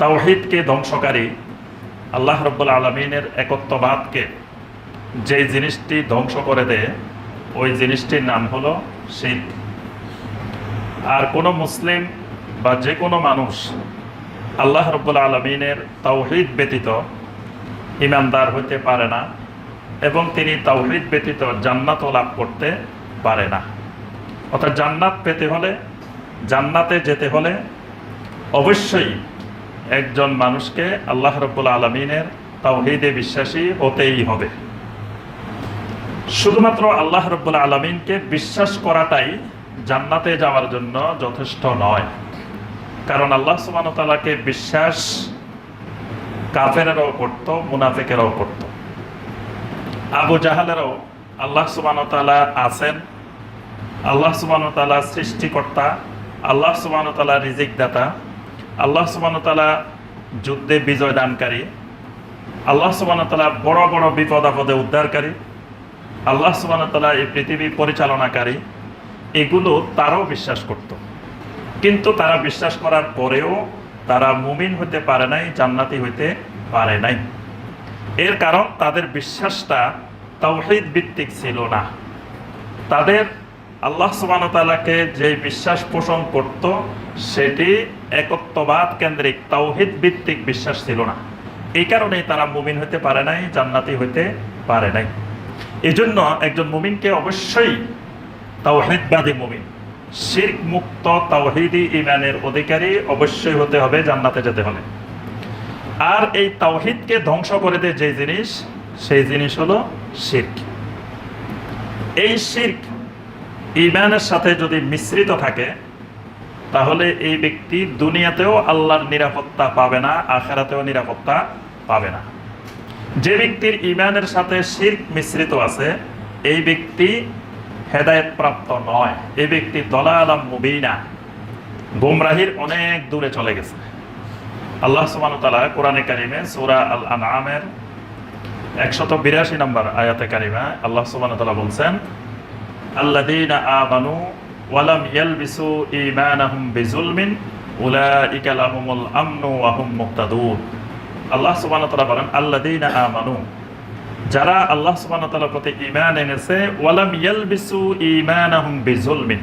তাওহিদকে ধ্বংসকারী। আল্লাহ রব্বুল আলমিনের একত্ববাদকে যে জিনিসটি ধ্বংস করে দেয়, ওই জিনিসটির নাম হলো শিল্প আর কোনো মুসলিম বা যে কোনো মানুষ আল্লাহ রব্বুল আলমিনের তাওহিদ ব্যতীত ইমানদার হইতে পারে না এবং তিনি তাওহিদ ব্যতীত জান্নাতও লাভ করতে পারে না। অর্থাৎ জান্নাত পেতে হলে, জান্নাতে যেতে হলে অবশ্যই একজন মানুষকে আল্লাহ রব্বুল আলমিনের তাওহিদে বিশ্বাসী হতেই হবে। শুধুমাত্র আল্লাহ রব্বুল আলমিনকে বিশ্বাস করাটাই জান্নাতে যাওয়ার জন্য যথেষ্ট নয়। কারণ আল্লাহ সুবানতালাকে বিশ্বাস কাফেরেরাও করত, মুনাফেকেরাও করত। আবু জাহালেরও আল্লাহ সুবানতালা আছেন, আল্লাহ সুবানতালা সৃষ্টিকর্তা, আল্লাহ সুবানতালা রিজিক দাতা। আল্লাহ সুবানতালা যুদ্ধে বিজয় দানকারী। আল্লাহ সুবানতালা বড় বড় বিপদ আপদে উদ্ধারকারী। আল্লাহ সুবানতালা এই পৃথিবী পরিচালনাকারী। এগুলো তারাও বিশ্বাস করত। কিন্তু তারা বিশ্বাস করার পরেও তারা মুমিন হতে পারে নাই, জান্নাতি হইতে পারে নাই। এর কারণ তাদের বিশ্বাসটা তাওহিদ ভিত্তিক ছিল না। তাদের আল্লাহ সুবানতালাকে যে বিশ্বাস পোষণ করত, সেটি একত্ববাদ কেন্দ্রিক, তাওহিদ ভিত্তিক বিশ্বাস ছিল না। এই কারণেই তারা মুমিন হতে পারে নাই, জান্নাতি হইতে পারে নাই। এই জন্য একজন মুমিনকে অবশ্যই তাওহিদবাদী মুমিন শির্ক মুক্ত তাওহিদি ইমানের অধিকারী অবশ্যই হতে হবে, জান্নাতে যেতে হলে। আর এই তাওহিদকে ধ্বংস করে দেয় যে জিনিস, সেই জিনিস হলো শির্ক। এই শির্ক ইমানের সাথে যদি মিশ্রিত থাকে, তাহলে এই ব্যক্তি দুনিয়াতেও আল্লাহর নিরাপত্তা পাবে না, আখেরাতেও নিরাপত্তা পাবে না। যে ব্যক্তির ইমানের সাথে শির্ক মিশ্রিত আছে, এই ব্যক্তি হেদায়ত প্রাপ্ত নয়। এই ব্যক্তি দলা আলম মুবিনা। গুমরাহির অনেক দূরে চলে গেছে। আল্লাহ সুবান তালা কোরআনে কারিমে সুরা আল আনআমের একশত বিরাশি নম্বর আয়াতে কারিমা আল্লাহ সুবান তালা বলছেন আল্লাদিনা আমানু ওয়ালাম ইয়ালবিসু ঈমানাহুম বিজুলমিন উলাইকা লাহুমুল আমনু ওয়া হুম আল্লাহ সুবহানাহু ওয়া তাআলা বলেন যারা আল্লাহ সুবহানাহু প্রতি ঈমান এনেছে ওয়ালাম ইয়ালবিসু ঈমানাহুম বিজুলমিন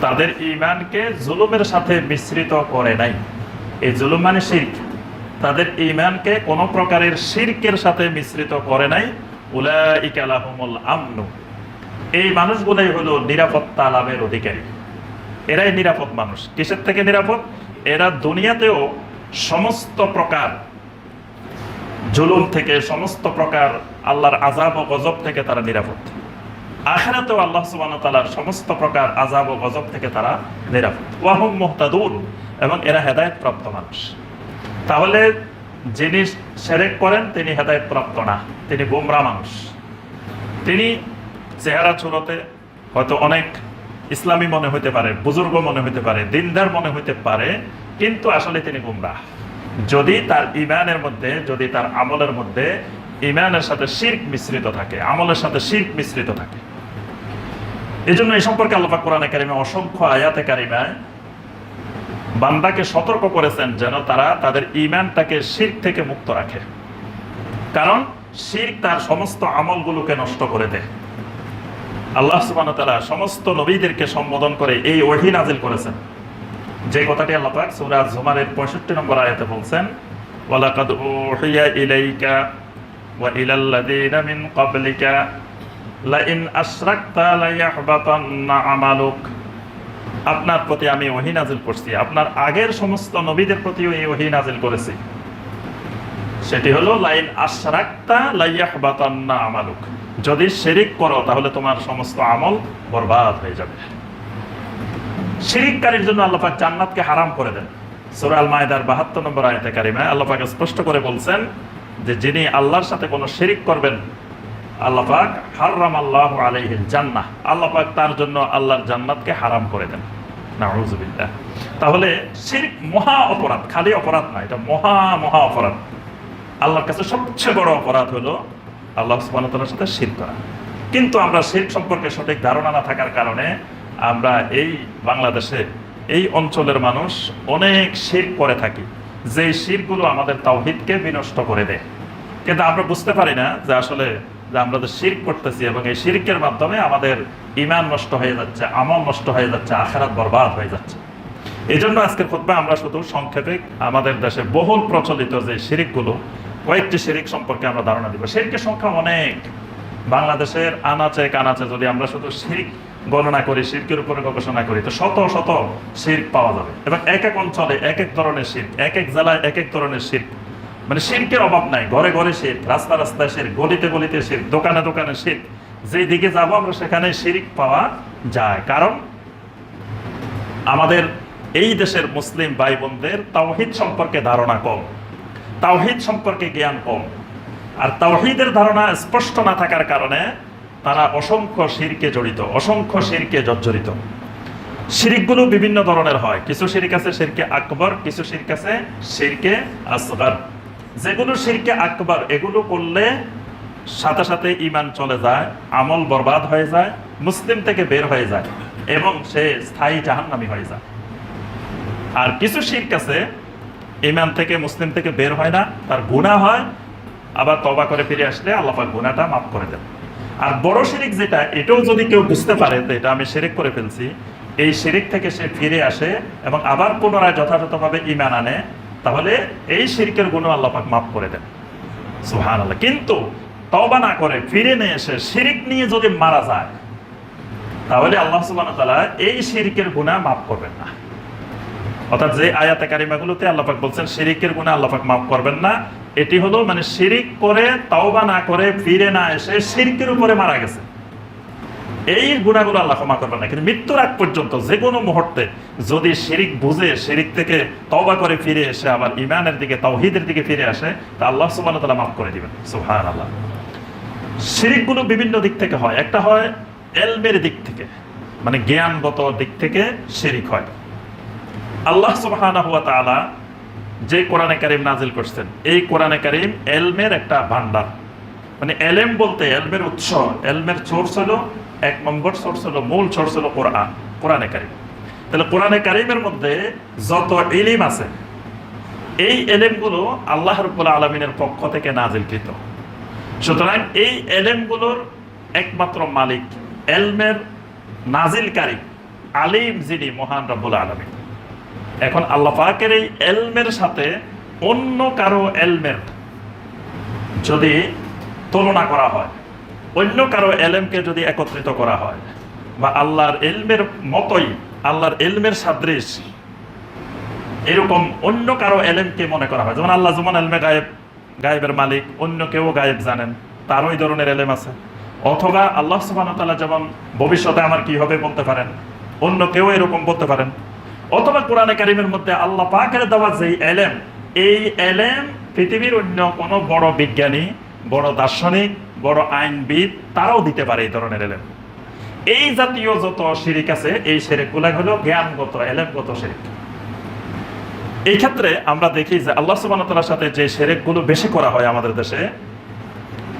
তাদের ঈমানকে জুলুমের সাথে মিশ্রিত করে নাই। এই জুলুম মানে শিরক। তাদের ঈমানকে কোনো প্রকারের শিরকের সাথে মিশ্রিত করে নাই। উলাইকা লাহুমুল আমনু। এই মানুষগুলোই হলো নিরাপত্তা লাভের অধিকারী। এরাই নিরাপদ মানুষ। কিসের থেকে নিরাপদ? এরা দুনিয়াতেও সমস্ত প্রকার জুলুম থেকে, সমস্ত প্রকার আল্লাহর আজাব ও গজব থেকে তারা নিরাপদ। আখেরাতেও আল্লাহ সুবান তালার সমস্ত প্রকার আজাব ও গজব থেকে তারা নিরাপদ। ওয়াহুম মোহতাদুল এবং এরা হেদায়ত প্রাপ্ত মানুষ। তাহলে যিনি সেরেক করেন, তিনি হেদায়ত প্রাপ্ত না। তিনি গোমরা মানুষ। তিনি চেহারা চুরতে হয়তো অনেক ইসলামী মনে হইতে পারে, বুজুর্গ মনে হইতে পারে, দিনদার মনে হইতে পারে, কিন্তু আসলে তিনি গুমরাহ। যদি তার ইমানের মধ্যে, যদি তার আমলের মধ্যে ইমানের সাথে শির্ক মিশ্রিত থাকে, আমলের সাথে শির্ক মিশ্রিত থাকে। এই জন্য এই সম্পর্কে আল্লাহ কোরআনে কারিমে অসংখ্য আয়াতে কারিমায় বান্দাকে সতর্ক করেছেন যেন তারা তাদের ইমানটাকে শির্ক থেকে মুক্ত রাখে। কারণ শির্ক তার সমস্ত আমলগুলোকে নষ্ট করে দেয়। আল্লাহ সুবাহতালা সমস্ত নবীদেরকে সম্বোধন করে এই ওহি নাজিল করেছেন। যে কথাটি আল্লাহ পাক সূরা জুমারের 65 নম্বর আয়াতে বলছেন, ওয়ালাকাদ উহিয়া ইলাইকা ওয়া ইলাল লাযিনা মিন ক্বাবলিকা, লাইন আশরাকতা লাইয়াহবাতান্না আমালুক। আপনার প্রতি আমি ওহি নাজিল করছি। আপনার আগের সমস্ত নবীদের প্রতিও এই ওহি নাজিল করেছি। সেটি হলো, লাইন আশরাকতা লাইয়াহবাতান্না আমালুক। যদি শিরিক করো, তাহলে তোমার সমস্ত আমল বরবাদ হয়ে যাবে। শিরিককারীর জন্য আল্লাপাক জান্নাতকে হারাম করে দেন। সুরাল মায়দার বাহাত্তর নম্বর আয়তে কারিমায় আল্লাপাক স্পষ্ট করে বলছেন যে, যিনি আল্লাহর সাথে কোনো শিরিক করবেন আল্লাপাক হারাম আল্লাহ আলহিল জান্নাহ। আল্লাপাক তার জন্য আল্লাহর জান্নাতকে হারাম করে দেন। নাউজুবিল্লাহ তাহলে শিরিক মহা অপরাধ, খালি অপরাধ না, এটা মহা মহা অপরাধ। আল্লাহর কাছে সবচেয়ে বড় অপরাধ হলো আল্লাহ সুবাহতালার সাথে করা। কিন্তু আমরা সম্পর্কে সঠিক ধারণা না থাকার কারণে আমরা এই বাংলাদেশে, এই অঞ্চলের মানুষ অনেক করে থাকি, যে আমাদের তাওহিদকে বিনষ্ট করে দেয়। কিন্তু আমরা বুঝতে পারি না যে আসলে যে আমরা যে শির করতেছি এবং এই শিরকের মাধ্যমে আমাদের ইমান নষ্ট হয়ে যাচ্ছে, আমল নষ্ট হয়ে যাচ্ছে, আখেরাত বরবাদ হয়ে যাচ্ছে। এই জন্য আজকের খুতবা আমরা শুধু সংক্ষেপে আমাদের দেশে বহুল প্রচলিত যে শিরিকগুলো কয়েকটি শিরিক সম্পর্কে আমরা ধারণা দিব। শিরকের সংখ্যা অনেক। বাংলাদেশের আনাচে কানাচে যদি আমরা শুধু শিরিক গণনা করি, শিরকের উপরে গবেষণা করি, তো শত শত শির্ক পাওয়া যাবে। এবং এক এক অঞ্চলে এক এক ধরনের শির্ক, এক এক জেলায় এক এক ধরনের শির্ক। মানে শির্কের অভাব নাই। ঘরে ঘরে শির্ক, রাস্তা রাস্তায় শির্ক, গলিতে গলিতে শির্ক, দোকানে দোকানে শির্ক। যেই দিকে যাব আমরা সেখানে শিরিক পাওয়া যায়। কারণ আমাদের এই দেশের মুসলিম ভাই বোনদের তাওহিদ সম্পর্কে ধারণা কম। তাওহিদ সম্পর্কে জ্ঞান কম। আর তাওহিদের ধারণা স্পষ্ট না থাকার কারণে তারা অসংখ্য শিরকে জড়িত, অসংখ্য শিরকে জর্জরিত। শিরিকগুলো বিভিন্ন ধরনের হয়। কিছু শিরিক আছে শিরকে আকবর, কিছু শিরক আছে শিরকে আসগর। যেগুলো শিরকে আকবর, এগুলো করলে সাথে সাথে ইমান চলে যায়, আমল বরবাদ হয়ে যায়, মুসলিম থেকে বের হয়ে যায় এবং সে স্থায়ী জাহান্নামী হয়ে যায়। আর কিছু শিরক আছে ইমান থেকে, মুসলিম থেকে বের হয় না, তার গুণা হয়, আবার তবা করে ফিরে আসলে আল্লাহ পাক গুণাটা মাফ করে দেন। আর বড় শিরিক যেটা, এটাও যদি কেউ বুঝতে পারে যে এটা আমি শিরিক করে ফেলছি, এই শিরিক থেকে সে ফিরে আসে এবং আবার পুনরায় যথাযথভাবে ইমান আনে, তাহলে এই শিরিকের গুণ আল্লাহ পাক মাফ করে দেন। সুহান আল্লাহ কিন্তু তবা না করে ফিরে নিয়ে এসে শিরিক নিয়ে যদি মারা যায়, তাহলে আল্লাহ সুবাহ তাআলা এই শিরিকের গুণা মাফ করবেন না। অর্থাৎ যে আয়াতে কারিমাগুলোতে আল্লাপাক বলছেন, শিরিকের গুণে আল্লাপাক মাফ করবেন না। এটি হলো মানে শিরিক করে তাওবা না করে ফিরে না এসে শিরকের উপরে মারা গেছে। এই গুণাগুলো আল্লাহ ক্ষমা করবেন না। কিন্তু মৃত্যুর আগ পর্যন্ত যে কোনো মুহূর্তে যদি শিরিক বুঝে, শিরিক থেকে তওবা করে ফিরে এসে আবার ইমানের দিকে, তাওহিদের দিকে ফিরে আসে, তা আল্লাহ সুবহানাহু তালা মাফ করে দিবেন। সুবহানাল্লাহ। শিরিকগুলো বিভিন্ন দিক থেকে হয়। একটা হয় এলমের দিক থেকে মানে জ্ঞানগত দিক থেকে শিরিক হয়। আল্লাহ তাআলা যে কোরআনে কারিম নাজিল করছেন, এই কোরআনে কারিম এলমের একটা ভান্ডার মানে এলেম বলতে এলমের উৎস, এলমের সোর্স হলো এক নম্বর সোর্স হলো মূল সোর্স হলো কোরআন, কোরআনে কারিম। তাহলে কোরআনে কারিমের মধ্যে যত ইলিম আছে, এই এলেমগুলো আল্লাহ রব্বুল আলমিনের পক্ষ থেকে নাজিলকৃত সুতরাং এই এলেমগুলোর একমাত্র মালিক এলমের নাজিলকারী আলিম যিনি মহান রব্বুল আলমিন। এখন আল্লাহ পাকের এই এলমের সাথে অন্য কারও এলমের যদি তুলনা করা হয়, অন্য কারও এলেমকে যদি একত্রিত করা হয়, বা আল্লাহর এলমের মতোই, আল্লাহর এলমের সাদৃশ, এরকম অন্য কারও এলেমকে মনে করা হয়। যেমন আল্লাহ যেমন এলমে গায়েব, গায়েবের মালিক, অন্য কেউ গায়েব জানেন তারও ওই ধরনের এলেম আছে। অথবা আল্লাহ সুবাহ যেমন ভবিষ্যতে আমার কি হবে বলতে পারেন, অন্য কেউ এরকম বলতে পারেন। অথবা কোরআনে কারিমের মধ্যে আল্লাহ পাকের দেওয়া যে এলেম, এই এলেম পৃথিবীর অন্য কোনো বড় বিজ্ঞানী, বড় দার্শনিক, বড় আইনবিদ তারাও দিতে পারে এই ধরনের এলেম। এই জাতীয় যত শিরিক আছে, এই শিরিকগুলো হলো জ্ঞানগত, এলেমগত শিরিক। এই ক্ষেত্রে আমরা দেখি যে আল্লাহ সুবাহতালার সাথে যে শিরিকগুলো বেশি করা হয় আমাদের দেশে,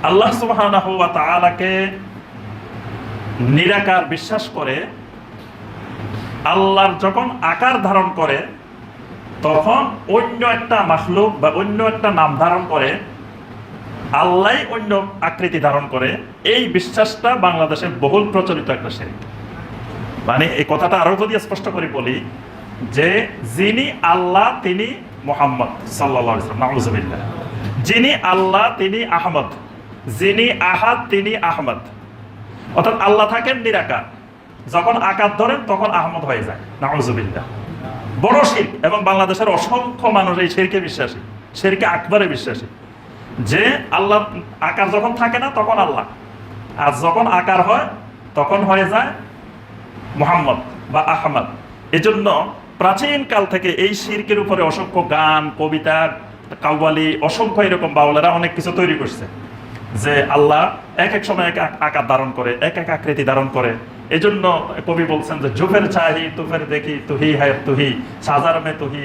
আল্লাহ সুবাহ নিরাকার বিশ্বাস করে আল্লাহর যখন আকার ধারণ করে, তখন অন্য একটা মাখলুক বা অন্য একটা নাম ধারণ করে আল্লাহ অন্য আকৃতি ধারণ করে। এই বিশ্বাসটা বাংলাদেশে বহুল প্রচলিত একটা শিরিক মানে এই কথাটা আরও যদি স্পষ্ট করে বলি, যে যিনি আল্লাহ, তিনি মোহাম্মদ সাল্লাহ যিনি আল্লাহ, তিনি আহমদ। যিনি আহাদ, তিনি আহমদ। অর্থাৎ আল্লাহ থাকেন নিরাকার। যখন আকার ধরেন, তখন আহমদ হয়ে যায়। নাউজুবিল্লাহ। বড় শির, এবং বাংলাদেশের অসংখ্য মানুষ এই শেরকে বিশ্বাসী, শেরকে আকবরে বিশ্বাসী। যে আল্লাহ আকার যখন থাকে না, তখন আল্লাহ। আর যখন আকার হয়, তখন হয়ে যায় মোহাম্মদ বা আহমদ। এজন্য প্রাচীন কাল থেকে এই শিরকের উপরে অসংখ্য গান, কবিতা কাউয়ালি অসংখ্য এরকম বাউলেরা অনেক কিছু তৈরি করছে। যে আল্লাহ এক এক সময় এক এক আকার ধারণ করে, এক এক আকৃতি ধারণ করে। এজন্য কবি বলছেন যে, জুফের চাহি, তুফের দেখি, তুহি হায় তুহি, সাজার মে তুহি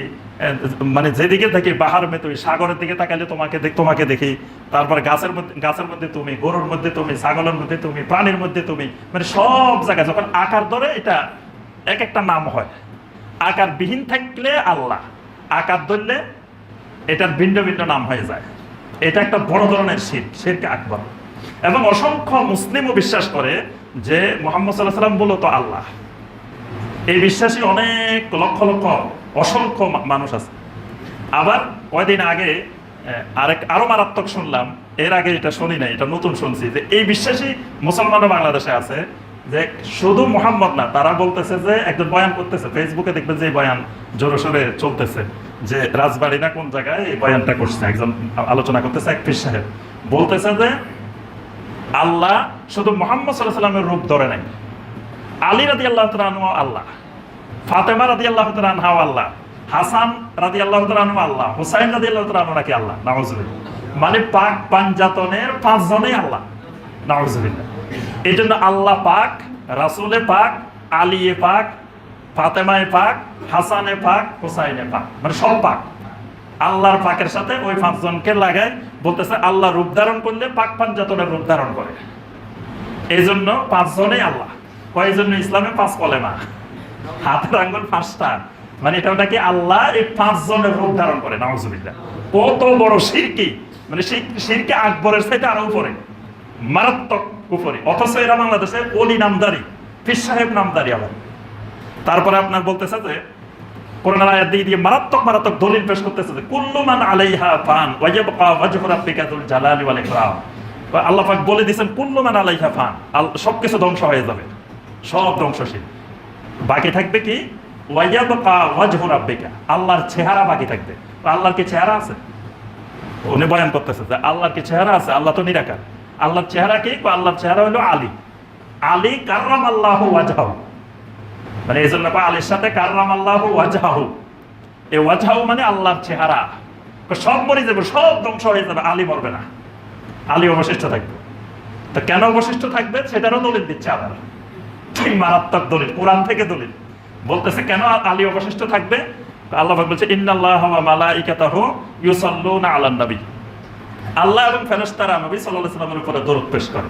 মানে যেদিকে দেখি, বাহার মে তুই সাগরের দিকে তাকালে তোমাকে দেখ, তোমাকে দেখি। তারপর গাছের মধ্যে গাছের মধ্যে তুমি, গরুর মধ্যে তুমি, ছাগলের মধ্যে তুমি, প্রাণীর মধ্যে তুমি মানে সব জায়গায় যখন আকার ধরে, এটা এক একটা নাম হয়। আকার বিহীন থাকলে আল্লাহ, আকার ধরলে এটার ভিন্ন ভিন্ন নাম হয়ে যায়। এটা একটা বড় ধরনের শির, শিরকে আকবর। এবং অসংখ্য মুসলিমও বিশ্বাস করে যে মোহাম্মদ সাল্লাহ সাল্লাম মূলত আল্লাহ। এই বিশ্বাসী অনেক লক্ষ লক্ষ, অসংখ্য মানুষ আছে। আবার কয়দিন আগে আরেক, আরও মারাত্মক শুনলাম, এর আগে এটা শুনি নাই, এটা নতুন শুনছি, যে এই বিশ্বাসী মুসলমানও বাংলাদেশে আছে, যে শুধু মোহাম্মদ না, তারা বলতেছে যে, একজন বয়ান করতেছে, ফেসবুকে দেখবেন যে বয়ান জোরে সোরে চলতেছে, যে রাজবাড়ি না কোন জায়গায় এই বয়ানটা করছে, একজন আলোচনা করতেছে এক পীর সাহেব। বলতেছে যে আল্লাহ শুধু মোহাম্মদ সাল্লামের রূপ ধরে নাই। আলী রাদি আল্লাহ আল্লাহ, ফাতেমা রাদি আল্লাহ তালহাও আল্লাহ, হাসান রাদি আল্লাহ আল্লাহ, হুসাইন রাদি আল্লাহ তালু নাকি আল্লাহ, নাউজুবিল্লাহ। মানে পাক পাঞ্জাতনের পাঁচজনেই আল্লাহ, নাউজুবিল্লাহ। এই জন্য আল্লাহ পাক, রাসুলে পাক, আলিয়ে পাক, ফাতেমায় পাক, হাসানে পাক, হুসাইনে পাক মানে সব পাক। আল্লাহর পাকের সাথে ওই পাঁচজনকে লাগায়, বলতেছে আল্লাহ রূপ ধারণ করলে পাক পাঞ্জাতনের রূপ ধারণ করে। এই জন্য পাঁচজনেই আল্লাহ। কয় জন্য ইসলামে? পাঁচ কলেমা। হাতের আঙ্গুল পাঁচটা। মানে এটা নাকি আল্লাহ এই পাঁচজনের রূপ ধারণ করে, নাউজুবিল্লাহ। কত বড় শিরকি। মানে সেই শিরকে আকবরের সাথে আরও উপরে। মারাত্মক উপরে। অথচ এরা বাংলাদেশে অলি নামদারি ফির সাহেব নামদারি আবার। তারপরে আপনার বলতেছে যে মারাত্মক মারাত্মক দলিল করতেছে আলাইহা ফান আল্লাহ বলে আলাইহা ফান। ধ্বংস হয়ে যাবে। সব বাকি থাকবে কি? আল্লাহর চেহারা বাকি থাকবে। আল্লাহর কি চেহারা আছে? উনি বয়ান করতেছে যে, আল্লাহর কি চেহারা আছে? আল্লাহ তো নিরাকার। আল্লাহর চেহারা কি? আল্লাহর চেহারা হলো আলী। আলী কাররাম আল্লাহ মানে এই জন্য আলীর সাথে কাররাম আল্লাহ ওয়াজহাহু। এই ওয়াজহাহু মানে আল্লাহর চেহারা। সব মরে যাবে, সব ধ্বংস হয়ে যাবে, আলী মরবে না। আলী অবশিষ্ট থাকবে। তো কেন অবশিষ্ট থাকবে? সেটারও দলিল দিচ্ছে আবার। ঠিক মারাত্মক দলিল, কোরআন থেকে দলিল। বলতেছে, কেন আলী অবশিষ্ট থাকবে? আল্লাহ বলছে, ইন্নাল্লাহ মালাইকাতাহু ইউসাল্লুনা আলান নবী। আল্লাহ এবং ফেরেশতারা নবী সাল্লাল্লাহু আলাইহি সাল্লামের উপরে দরুদ পেশ করে।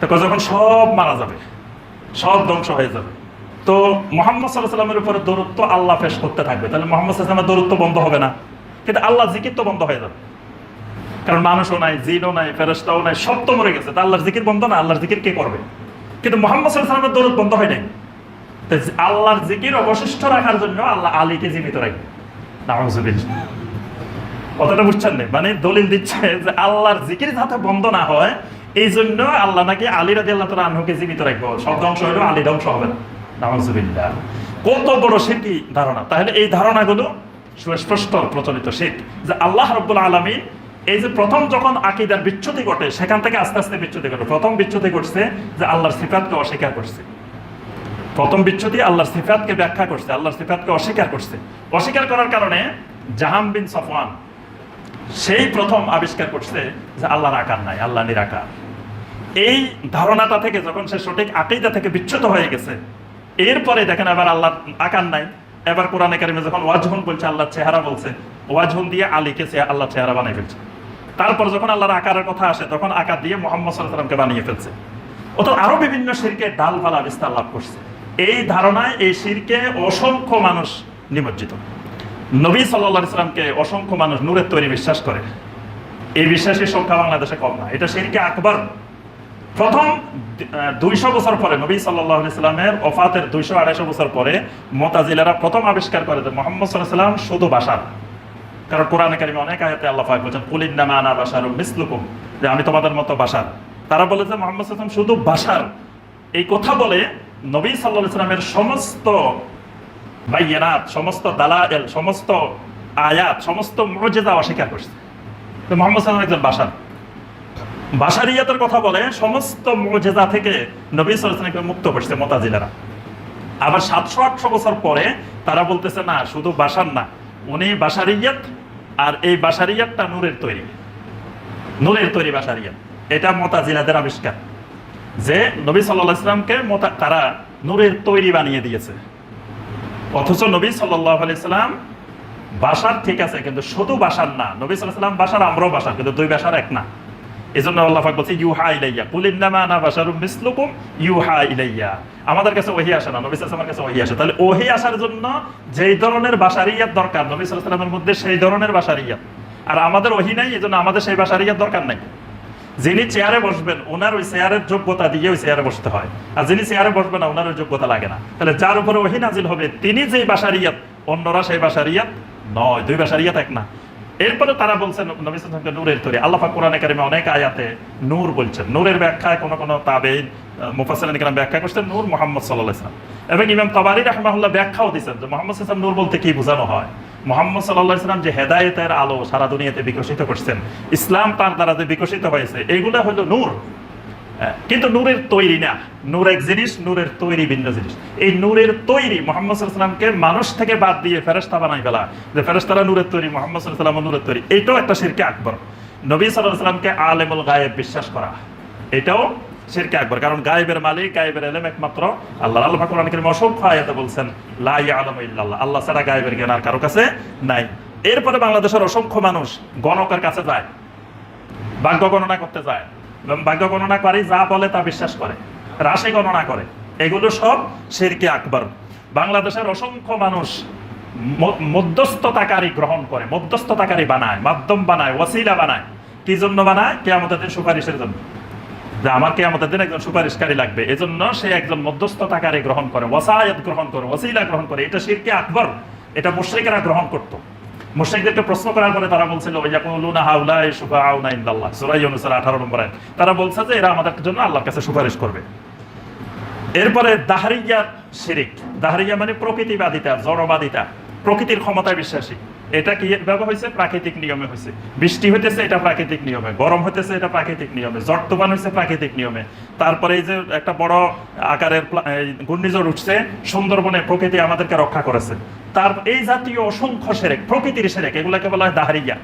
তো যখন সব মারা যাবে, সব ধ্বংস হয়ে যাবে। তো মোহাম্মদ সাল্লাহ সাল্লামের উপরে দূরত্ব আল্লাহ পেশ করতে থাকবে। তাহলে মোহাম্মদ সাল্লামের দূরত্ব বন্ধ হবে না। কিন্তু আল্লাহ জিকির তো বন্ধ হয়ে যাবে। কারণ মানুষও নাই, জিনও নাই ফেরেস্তাও নাই, সব তো মরে গেছে। তা আল্লাহর জিকির বন্ধ না? আল্লাহর জিকির কে করবে? কিন্তু মোহাম্মদ সাল্লাহ সাল্লামের দূরত বন্ধ হয় নাই। তো আল্লাহর জিকির অবশিষ্ট রাখার জন্য আল্লাহ আলীকে জীবিত রাখবে কথাটা বুঝছেন না মানে দলিল দিচ্ছে যে আল্লাহর জিকির যাতে বন্ধ না হয়, এই জন্য আল্লাহ নাকি আলী রাজি আল্লাহ তালা আনহুকে জীবিত রাখব। সব ধ্বংস হইলেও আলী ধ্বংস হবে না। নাউজুবিল্লাহ। কত বড় সেটি ধারণা? তাহলে এই ধারণাগুলো সুস্পষ্ট প্রচলিত শীত যে আল্লাহ রব্বুল আলমী এই যে প্রথম যখন আকিদার বিচ্ছুতি ঘটে, সেখান থেকে আস্তে আস্তে বিচ্ছুতি ঘটে। প্রথম বিচ্ছুতি ঘটছে যে আল্লাহর সিফাতকে অস্বীকার করছে। প্রথম বিচ্ছুতি আল্লাহর সিফাতকে ব্যাখ্যা করছে, আল্লাহর সিফাতকে অস্বীকার করছে। অস্বীকার করার কারণে জাহাম বিন সফওয়ান সেই প্রথম আবিষ্কার করছে যে আল্লাহর আকার নাই, আল্লাহ নিরাকার। এই ধারণাটা থেকে যখন সে সঠিক আকিদা থেকে বিচ্ছুত হয়ে গেছে এরপরে দেখেন আবার আল্লাহ আকার নাই। এবার কোরআনে কারিমে যখন ওয়াজহুন বলছে, আল্লাহর চেহারা বলছে, ওয়াজহুন দিয়ে আলীকে আল্লাহ চেহারা বানিয়ে ফেলছে। তারপর যখন আল্লাহর আকারের কথা আসে, তখন আকার দিয়ে মোহাম্মদ সাল্লামকে বানিয়ে ফেলছে। অর্থাৎ আরও বিভিন্ন শিরকে ডালপালা বিস্তার লাভ করছে। এই ধারণায় এই শিরকে অসংখ্য মানুষ নিমজ্জিত। নবী সাল্লাহ ইসলামকে অসংখ্য মানুষ নূরের তৈরি বিশ্বাস করে। এই বিশ্বাসের সংখ্যা বাংলাদেশে কম না। এটা শিরকে আকবর প্রথম দুইশো বছর পরে নবী সাল্লাহ ইসলামের ওফাতের দুইশো আড়াইশো বছর পরে মোতাজিলারা প্রথম আবিষ্কার করে যে মোহাম্মদ সাল্লাম শুধু বাসার। কারণ কোরআনে কারিমে অনেক আয়াতে আল্লাহ পাক বলছেন কুলিন নামা আনা বাসার মিসলুকুম যে আমি তোমাদের মতো বাসার। তারা বলে যে মোহাম্মদ সাল্লাম শুধু বাসার। এই কথা বলে নবী সাল্লাহ ইসলামের সমস্ত বাইয়ানাত, সমস্ত দালায়েল, সমস্ত আয়াত, সমস্ত মর্যাদা অস্বীকার করছে। তো মোহাম্মদ সাল্লাম একজন বাসার। বাসারিয়াতের কথা বলে, সমস্ত মর্যাদা থেকে নবী সাল্লামকে মুক্ত করছে মোতাজিলারা। আবার সাতশো আটশো বছর পরে তারা বলতেছে, না, শুধু বাসার না, উনি বাসারিয়াত আর এই বাসারিয়াতটা নূরের তৈরি। নূরের তৈরি বাসারিয়াত এটা মোতাজিলাদের আবিষ্কার। যে নবী সাল্লাহ ইসলামকে মোতা- তারা নূরের তৈরি বানিয়ে দিয়েছে। অথচ নবী সাল্লাহ আলাইসাল্লাম বাসার ঠিক আছে, কিন্তু শুধু বাসার না, নবী সাল্লাহ সাল্লাম বাসার আমরাও বাসার কিন্তু দুই বাসার এক না। এই জন্য আল্লাহ পাক বলছে, ইউহা ইলাইয়া। কুলিন্নামা আনা বাশারুম মিসলুকুম ইউহা ইলাইয়া। আমাদের কাছে ওহি আসে না, নবী সাল্লাল্লাহু কাছে ওহি আসে। তাহলে ওহি আসার জন্য যেই ধরনের বাশারিয়াত দরকার, নবী সাল্লাল্লাহু মধ্যে সেই ধরনের বাশারিয়াত। আর আমাদের ওহি নাই এই জন্য আমাদের সেই বাসার ইয়ার দরকার নাই। যিনি চেয়ারে বসবেন, ওনার ওই চেয়ারের যোগ্যতা দিয়ে ওই চেয়ারে বসতে হয়। আর যিনি চেয়ারে বসবেন না ওনার ওই যোগ্যতা লাগে না। তাহলে যার উপরে ওহি নাজিল হবে, তিনি যেই বাসার ইয়াত অন্যরা সেই বাসার ইয়াত নয়। দুই বাসার ইয়াত এক না। এরপরে তারা বলছেন নবীলামকে নূরের তৈরি। আল্লাহা কোরআন কারিমে অনেক আয়াতে নূর বলছেন। নূরের ব্যাখ্যায় কোনো কোনো তাবেইন মুফাসালাম ব্যাখ্যা করছেন নূর মোহাম্মদ সাল্লাহ ইসলাম এবং ইমাম তাবারি রহমাহুল্লাহ ব্যাখ্যাও দিয়েছেন যে মোহাম্মদ ইসলাম নূর বলতে কি বোঝানো হয়? মোহাম্মদ সাল্লাহ ইসলাম যে হেদায়তের আলো সারা দুনিয়াতে বিকশিত করছেন, ইসলাম তার দ্বারা যে বিকশিত হয়েছে এইগুলো হলো নূর। কিন্তু নূরের তৈরি না। নূর এক জিনিস, নূরের তৈরি ভিন্ন জিনিস। এই নূরের তৈরি মোহাম্মদ সাল্লামকে মানুষ থেকে বাদ দিয়ে ফেরেস্তা বানাই ফেলা। যে ফেরেস্তারা নূরের তৈরি, মোহাম্মদ সাল্লাম নূরের তৈরি। এটাও একটা শিরকে আকবর। নবী সাল্লাহ সাল্লামকে আলেমুল গায়েব বিশ্বাস করা। এটাও শিরকে আকবর। কারণ গায়েবের মালিক, গায়েবের এলেম একমাত্র আল্লাহ। আল্লাহ কোরআন অসংখ্য আয়াতে বলছেন লাই ইয়ালামু ইল্লাল্লাহ। আল্লাহ ছাড়া গায়েবের জ্ঞান আর কারও কাছে নাই। এরপরে বাংলাদেশের অসংখ্য মানুষ গণকের কাছে যায় ভাগ্য গণনা করতে যায়। ভাগ্য গণনা করে, যা বলে তা বিশ্বাস করে, রাশি গণনা করে। এগুলো সব শিরকে আকবর। বাংলাদেশের অসংখ্য মানুষ মধ্যস্থতাকারী গ্রহণ করে, মধ্যস্থতাকারী বানায়, মাধ্যম বানায় ওসিলা বানায়। কি জন্য বানায়? কেয়ামতের দিন সুপারিশের জন্য। যে আমার কেয়ামতের দিন একজন সুপারিশকারী লাগবে, এজন্য সে একজন মধ্যস্থতাকারী গ্রহণ করে ওসায়াত গ্রহণ করে ওসিলা গ্রহণ করে। এটা শিরকে আকবর, এটা মুশ্রিকেরা গ্রহণ করতো। মুশরিকদেরকে প্রশ্ন করার পরে তারা বলছিল ইয়াকুলুনা হাউলাই শুফাউনা ইনদাল্লাহ। সূরা ইউনূস 18 নম্বর আয়াত। তারা বলছে যে এরা আমাদের জন্য আল্লাহর কাছে সুপারিশ করবে। এরপরে দাহারিয়া শিরিক। দাহারিয়া মানে প্রকৃতিবাদিতা, জড়বাদিতা, প্রকৃতির ক্ষমতায় বিশ্বাসী। এটা কি ভাবে হয়েছে? প্রাকৃতিক নিয়মে হয়েছে। বৃষ্টি হইতেছে, এটা প্রাকৃতিক নিয়মে। গরম হইতেছে, এটা প্রাকৃতিক নিয়মে। ঝড় তুফান হয়েছে প্রাকৃতিক নিয়মে। তারপরে এই যে একটা বড় আকারের ঘূর্ণিঝড় উঠছে, সুন্দরবনে প্রকৃতি আমাদেরকে রক্ষা করেছে। তার এই জাতীয় অসংখ্য সেরেক, প্রকৃতির সেরেক, এগুলাকে বলা হয় দাহরিয়া।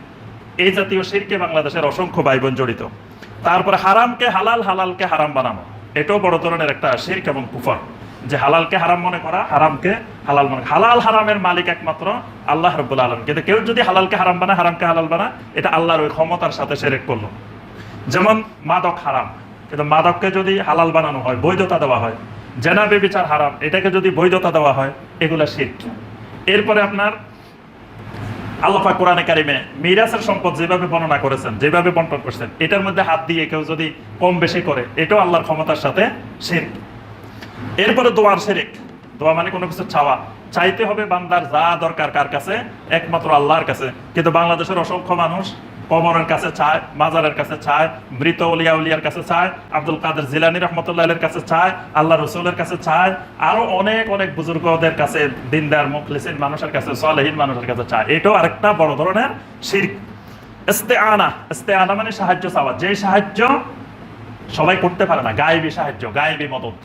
এই জাতীয় শিরকে বাংলাদেশের অসংখ্য ভাই বোন জড়িত। তারপরে হারামকে হালাল, হালালকে হারাম বানানো। এটাও বড় ধরনের একটা শিরক এবং কুফর যে হালালকে হারাম মনে করা, হারামকে হালাল মনে হালাল হারামের মালিক একমাত্র আল্লাহ রব্বুল আলম কিন্তু কেউ যদি হালালকে হারাম বানায়, হারামকে হালাল বানায়, এটা আল্লাহর ওই ক্ষমতার সাথে সেরেক করল। যেমন মাদক হারাম। কিন্তু মাদককে যদি হালাল বানানো হয়, বৈধতা দেওয়া হয়, জেনা বেবিচার হারাম, এটাকে যদি বৈধতা দেওয়া হয়, এগুলা শিরক। এরপরে আপনার আল্লাহ পাক কোরআনে কারিমে মিরাসের সম্পদ যেভাবে বর্ণনা করেছেন, যেভাবে বন্টন করছেন, এটার মধ্যে হাত দিয়ে কেউ যদি কম বেশি করে, এটাও আল্লাহর ক্ষমতার সাথে শিরক এরপরে দোয়ার শিরিক। দোয়া মানে কোনো কিছু চাওয়া চাইতে হবে বান্দার যা দরকার কার কাছে, একমাত্র আল্লাহর কাছে। কিন্তু বাংলাদেশের অসংখ্য মানুষ কবরের কাছে চায়, মাজারের কাছে চায়, মৃত উলিয়া উলিয়ার কাছে চায়, আব্দুল কাদের জিলানি রহমতুল্লাহের কাছে চায়, আল্লাহ রসুলের কাছে চায়, আরও অনেক অনেক বুজুর্গদের কাছে, দিনদার, মুখলিসিন মানুষের কাছে, সলেহীন মানুষের কাছে চায়। এটাও আরেকটা বড় ধরনের শিরক। ইস্তেআনা ইস্তেআনা মানে সাহায্য চাওয়া। যে সাহায্য সবাই করতে পারে না, গায়েবী সাহায্য, গায়েবী মদত।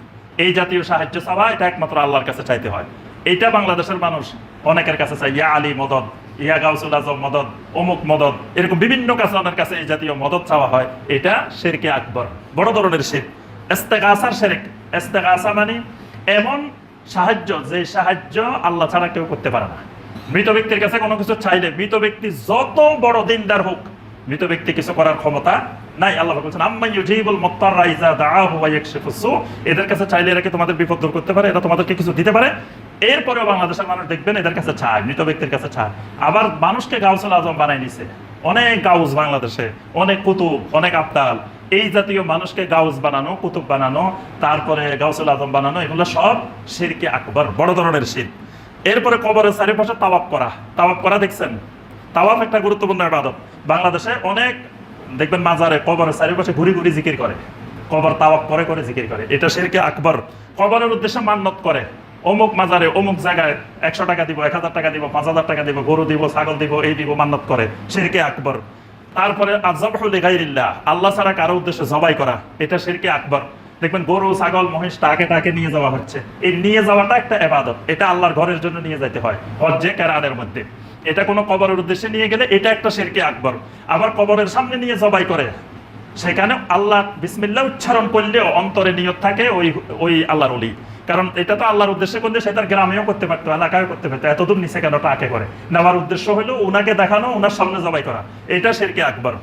এই জাতীয় সাহায্য চাওয়া, এটা একমাত্র আল্লাহর কাছে চাইতে হয়। এটা বাংলাদেশের মানুষ অনেকের কাছে চাই ইয়া আলী মদত ইয়া গাউসুল আজম মদত অমুক মদত এরকম বিভিন্ন কাছে অনেক কাছে এই জাতীয় মদত চাওয়া হয়। এটা শেরকে আকবর, বড় ধরনের শের। এস্তেগাসার শেরেক এস্তেগাসা মানে এমন সাহায্য, যে সাহায্য আল্লাহ ছাড়া কেউ করতে পারে না। মৃত ব্যক্তির কাছে কোনো কিছু চাইলে, মৃত ব্যক্তি যত বড় দিনদার হোক, মৃত ব্যক্তি কিছু করার ক্ষমতা নাই, আল্লাহ বলছেন আম্মা ইউজিবুল দাআহু ওয়া ইয়াকশিফু সু। এদের কাছে চাইলে এরা কি তোমাদের বিপদ দূর করতে পারে? তোমাদেরকে কিছু দিতে পারে? এরপরেও বাংলাদেশের মানুষ দেখবেন এদের কাছে মৃত ব্যক্তির কাছে আবার মানুষকে গাউসুল আজম বানাই নিছে। অনেক গাউস বাংলাদেশে, অনেক কুতুব, অনেক আবদাল। এই জাতীয় মানুষকে গাউস বানানো, কুতুব বানানো, তারপরে গাউসুল আজম বানানো, এগুলো সব শিরকে আকবর, বড় ধরনের শির। এরপরে কবরের চারিপাশে তাওয়াব করা। তাওয়াব করা দেখছেন? তাওয়াফ একটা গুরুত্বপূর্ণ ইবাদত। বাংলাদেশে অনেক দেখবেন মাজারে কবরের চারিপাশে ঘুরি ঘুরি জিকির করে। কবর তাওয়াফ করে করে জিকির করে। এটা শিরকে আকবর। কবরের উদ্দেশ্যে মান্নত করে। অমুক মাজারে, অমুক জায়গায় একশো টাকা দিব, এক হাজার টাকা দিব, পাঁচ হাজার টাকা দিব, গরু দিব, ছাগল দিব, এই দিব, মান্নত করে। শিরকে আকবর। তারপরে আজবাহুল আল্লাহ ছাড়া কারও উদ্দেশ্যে জবাই করা। এটা শিরকে আকবর। দেখবেন গরু, ছাগল, মহিষ টাকে টাকে নিয়ে যাওয়া হচ্ছে। এই নিয়ে যাওয়াটা একটা এবাদত। এটা আল্লাহর ঘরের জন্য নিয়ে যেতে হয়। হজ্জে কেরানের মধ্যে। এটা কোনো কবরের উদ্দেশ্যে নিয়ে গেলে এটা একটা শিরকে আকবর। আবার কবরের সামনে নিয়ে জবাই করে। সেখানে আল্লাহ বিসমিল্লাহ উচ্চারণ করলেও অন্তরে নিয়ত থাকে ওই ওই আল্লাহর অলি কারণ এটা তো আল্লাহর উদ্দেশ্যে করলে সে তার গ্রামেও করতে পারতো এলাকায় করতে পারতো। এতদূর নিচে কেন টাকে করে? নেওয়ার উদ্দেশ্য হলো ওনাকে দেখানো ওনার সামনে জবাই করা। এটা শেরকে আকবর।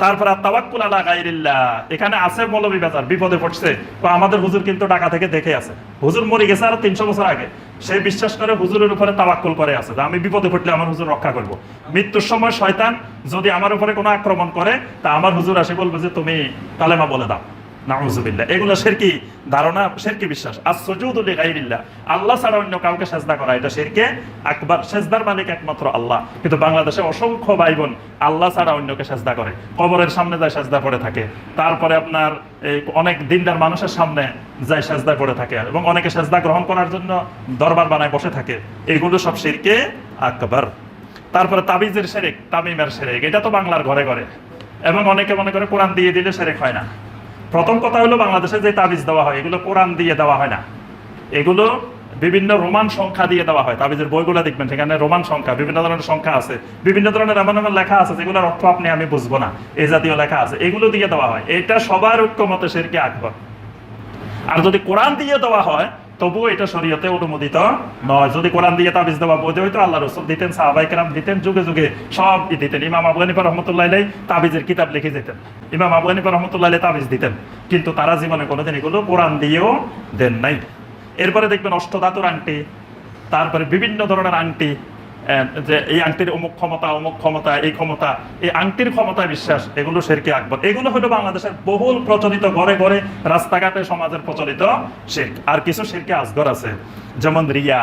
তারপরে তাওয়াক্কুল আলা গাইরিল্লাহ এখানে আছে মৌলবী বেচার বিপদে পড়ছে। আমাদের হুজুর কিন্তু ঢাকা থেকে দেখে আছে। হুজুর মরে গেছে আর তিনশো বছর আগে। সে বিশ্বাস করে হুজুরের উপরে তাওয়াক্কুল করে আছে যে আমি বিপদে পড়লে আমার হুজুর রক্ষা করব। মৃত্যুর সময় শয়তান যদি আমার উপরে কোনো আক্রমণ করে, তা আমার হুজুর আসে বলবে যে, তুমি কালেমা বলে দাও। নাউজুবিল্লাহ। এগুলো ধারণা বিশ্বাস। আর সজুদুল গাইরিল্লাহ আল্লাহ ছাড়া অন্য কাউকে সেজদা করা, এটা সেজদার মালিক একমাত্র আল্লাহ। কিন্তু বাংলাদেশে অসংখ্য ভাই বোন আল্লাহ ছাড়া অন্যকে সেজদা করে। কবরের সামনে যায় সেজদা থাকে। তারপরে আপনার এই অনেক দিনদার মানুষের সামনে যায় সেজদা করে থাকে। এবং অনেকে সেজদা গ্রহণ করার জন্য দরবার বানায় বসে থাকে। এগুলো সব শিরকে আকবার। তারপরে তাবিজের শেরেক তামিমের শেরেক এটা তো বাংলার ঘরে ঘরে। এবং অনেকে মনে করে কোরআন দিয়ে দিলে শেরেক হয় না। প্রথম কথা হলো বাংলাদেশে যে তাবিজ দেওয়া হয়, এগুলো কোরআন দিয়ে দেওয়া হয় না। এগুলো বিভিন্ন রোমান সংখ্যা দিয়ে দেওয়া হয়। তাবিজের বইগুলো দেখবেন, সেখানে রোমান সংখ্যা, বিভিন্ন ধরনের সংখ্যা আছে। বিভিন্ন ধরনের এমন এমন লেখা আছে, যেগুলোর অর্থ আপনি, আমি বুঝব না। এই জাতীয় লেখা আছে, এগুলো দিয়ে দেওয়া হয়। এটা সবার ঐক্যমত সেরকে আকবর। আর যদি কোরআন দিয়ে দেওয়া হয় তবুও এটা শরীয়তে অনুমোদিত নয়। যদি কোরআন দিয়ে তাবিজ দেওয়া বোঝে হইতো আল্লাহ রসুল দিতেন সাহাবাই কেরাম দিতেন, যুগে যুগে সব দিতেন। ইমাম আবু হানিফা রহমতুল্লাহ তাবিজের কিতাব লিখে যেতেন। ইমাম আবু হানিফা রহমতুল্লাহ তাবিজ দিতেন। কিন্তু তারা জীবনে কোনোদিন এগুলো কোরআন দিয়েও দেন নাই। এরপরে দেখবেন অষ্টধাতুর আংটি, তারপরে বিভিন্ন ধরনের আংটি যে এই আংটির অমুক ক্ষমতা অমুক ক্ষমতা, এই ক্ষমতা, এই আংটির ক্ষমতায় বিশ্বাস, এগুলো শেরকে আকবর। এগুলো হলো বাংলাদেশের বহুল প্রচলিত ঘরে ঘরে রাস্তাঘাটে সমাজের প্রচলিত শেরক আর কিছু শেরকে আসগর আছে। যেমন রিয়া।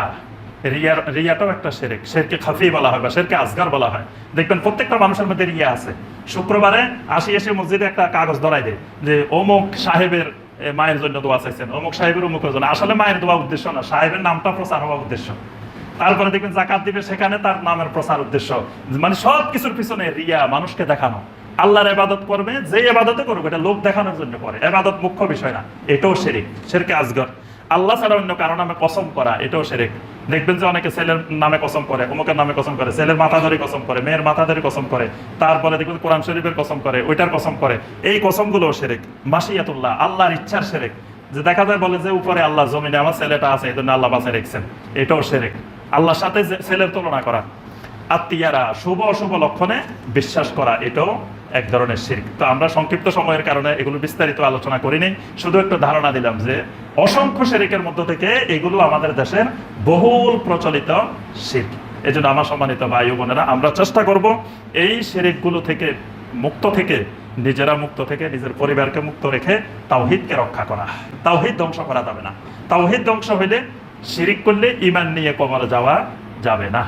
রিয়ার, রিয়াটাও একটা শেরেক। শেরকে খাফি বলা হয় বা শেরকে আসগার বলা হয়। দেখবেন প্রত্যেকটা মানুষের মধ্যে রিয়া আছে। শুক্রবারে আসি এসে মসজিদে একটা কাগজ ধরাই দেয় যে অমুক সাহেবের মায়ের জন্য দোয়া চাইছেন, অমুক সাহেবের অমুকের জন্য। আসলে মায়ের দোয়া উদ্দেশ্য না, সাহেবের নামটা প্রচার হওয়া উদ্দেশ্য। তারপরে দেখবেন জাকাত দিবে, সেখানে তার নামের প্রচার উদ্দেশ্য। মানে সব কিছুর পিছনে রিয়া মানুষকে দেখানো। আল্লাহর এবাদত করবে, যে এবাদতে করবে, এটা লোক দেখানোর জন্য করে। এবাদত মুখ্য বিষয় না, এটাও শেরিক, শেরকে আজগর। আল্লাহ ছাড়া অন্য কারও নামে কসম করা, এটাও শেরেক। দেখবেন যে অনেকে ছেলের নামে কসম করে, অমুকের নামে কসম করে, ছেলের মাথা ধরে কসম করে, মেয়ের মাথা ধরে কসম করে, তারপরে দেখবেন কোরআন শরীফের কসম করে, ওইটার কসম করে। এই কসমগুলো শেরেক। মাসিয়াতুল্লাহ আল্লাহর ইচ্ছার শেরেক। যে দেখা যায় বলে যে উপরে আল্লাহ জমিনে আমার ছেলেটা আছে, এই জন্য আল্লাহ বাসায় রেখছেন। এটাও শেরেক। আল্লাহর সাথে ছেলের তুলনা করা। আত্মীয়ারা শুভ অশুভ লক্ষণে বিশ্বাস করা, এটাও এক ধরনের শির্ক। তো আমরা সংক্ষিপ্ত সময়ের কারণে এগুলো বিস্তারিত আলোচনা করিনি, শুধু একটু ধারণা দিলাম যে অসংখ্য শিরিকের মধ্য থেকে এগুলো আমাদের দেশের বহুল প্রচলিত শির্ক। এই জন্য আমার সম্মানিত ভাই বোনেরা, আমরা চেষ্টা করব এই শিরিকগুলো থেকে মুক্ত থেকে, নিজেরা মুক্ত থেকে, নিজের পরিবারকে মুক্ত রেখে তাওহিদকে রক্ষা করা। তাওহিদ ধ্বংস করা যাবে না। তাওহিদ ধ্বংস হইলে শিরিক করলে ইমান নিয়ে কবরে যাওয়া যাবে না।